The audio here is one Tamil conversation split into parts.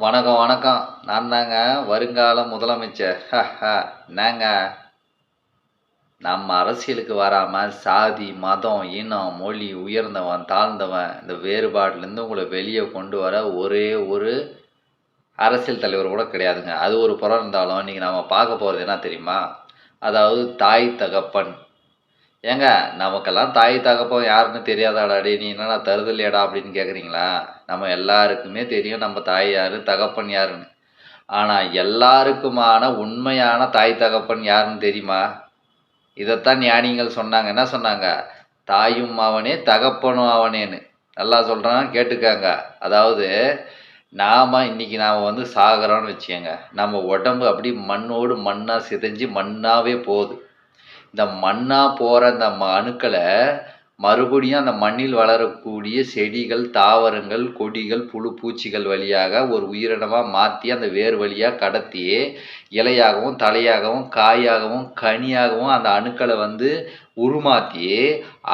வணக்கம் வணக்கம். நான் தாங்க வருங்கால முதலமைச்சர். என்னங்க? நம்ம அரசியலுக்கு வராமல் சாதி மதம் இனம் மொழி உயர்ந்தவன் தாழ்ந்தவன் இந்த வேறுபாட்டிலேருந்து உங்களை வெளியே கொண்டு வர ஒரே ஒரு அரசியல் தலைவர் கூட கிடையாதுங்க. அது ஒரு புறம் இருந்தாலும் இன்றைக்கி நம்ம பார்க்க போகிறது என்ன தெரியுமா? அதாவது தாய் தகப்பன். ஏங்க நமக்கெல்லாம் தாய் தகப்பன் யாருன்னு தெரியாதாடாடி நீ என்னடா தருதலையாடா அப்படின்னு கேட்குறீங்களா நம்ம எல்லாருக்குமே தெரியும் நம்ம தாய் யார் தகப்பன் யாருன்னு. ஆனால் எல்லாருக்குமான உண்மையான தாய் தகப்பன் யாருன்னு தெரியுமா? இதைத்தான் ஞானிகள் சொன்னாங்க. என்ன சொன்னாங்க? தாயும் அவனே தகப்பனும் அவனேன்னு. நல்லா சொல்கிறான் கேட்டுக்காங்க. அதாவது நாம் இன்றைக்கி நாம் வந்து சாகிறோன்னு வச்சுக்கோங்க. நம்ம உடம்பு அப்படி மண்ணோடு மண்ணாக சிதைஞ்சு மண்ணாகவே போகுது. இந்த மண்ணாக போகிற அந்த ம- அணுக்களை மறுபடியும் அந்த மண்ணில் வளரக்கூடிய செடிகள் தாவரங்கள் கொடிகள் புழு பூச்சிகள் வழியாக ஒரு உயிரினமாக மாற்றி அந்த வேர் வழியாக கடத்தி இலையாகவும் தலையாகவும் காயாகவும் கனியாகவும் அந்த அணுக்களை வந்து உருமாற்றி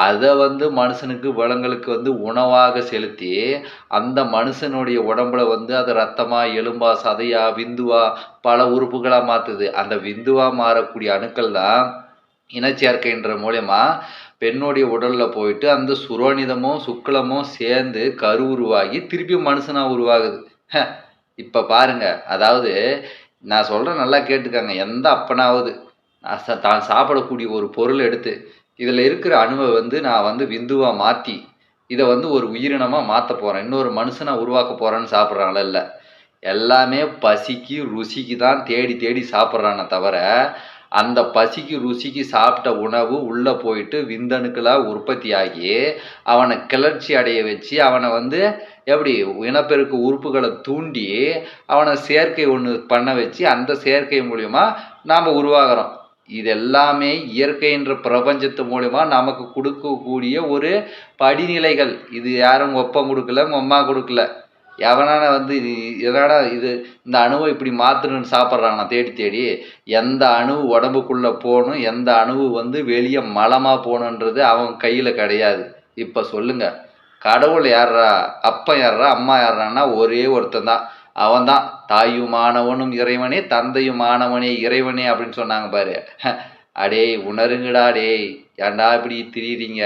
அதை வந்து மனுஷனுக்கு விலங்குகளுக்கு வந்து உணவாக செலுத்தி அந்த மனுஷனுடைய உடம்புல வந்து அது ரத்தமாக எலும்பா சதையா விந்துவா பல உறுப்புகளாக மாற்றுது அந்த விந்துவாக மாறக்கூடிய அணுக்கள் தான் இனச்சேர்க்கைன்ற மூலயமா பெண்ணுடைய உடலில் போயிட்டு அந்த சுரோனிதமும் சுக்லமும் சேர்ந்து கரு உருவாகி திருப்பி மனுஷனாக உருவாகுது. இப்போ பாருங்க. அதாவது நான் சொல்கிறேன் நல்லா கேட்டுக்கங்க. எந்த அப்பனாவது நான் தான் சாப்பிடக்கூடிய ஒரு பொருள் எடுத்து இதில் இருக்கிற அணுவை வந்து நான் வந்து விந்துவாக மாற்றி இதை வந்து ஒரு உயிரினமாக மாற்ற போகிறேன் இன்னொரு மனுஷனை உருவாக்க போகிறேன்னு சாப்பிட்றாங்கள இல்லை. எல்லாமே பசிக்கு ருசிக்கு தான் தேடி தேடி சாப்பிட்றானே தவிர அந்த பசிக்கு ருசிக்கு சாப்பிட்ட உணவு உள்ளே போயிட்டு விந்தணுக்களாக உற்பத்தி ஆகி அவனை கிளர்ச்சி அடைய வச்சு அவனை வந்து எப்படி இனப்பெருக்க உறுப்புகளை தூண்டி அவனை செயற்கை ஒன்று பண்ண வச்சு அந்த செயற்கை மூலியமா நாம் உருவாகிறோம். இது எல்லாமே இயற்கைன்ற பிரபஞ்சத்து மூலிமா நமக்கு கொடுக்கக்கூடிய ஒரு படிநிலைகள். இது யாரும் ஒப்பம் கொடுக்கல அம்மா கொடுக்கல. எவனான வந்து இது- என்னடா இது இந்த அணுவை இப்படி மாற்றணும்னு சாப்பிட்றானா தேடி தேடி எந்த அணு உடம்புக்குள்ளே போகணும் எந்த அணுவு வந்து வெளியே மலமாக போகணுன்றது அவன் கையில் கிடையாது. இப்போ சொல்லுங்க. கடவுள் யார்ரா அப்பன் யார்ரா அம்மா யார்றான்னா ஒரே ஒருத்தன் தான் அவன் தான் தாயுமானவனும் இறைவனே தந்தையுமானவனே இறைவனே அப்படின்னு சொன்னாங்க பாரு. அடேய் உணருங்கடா டேய் ஏன்டா இப்படி திரியுறீங்க?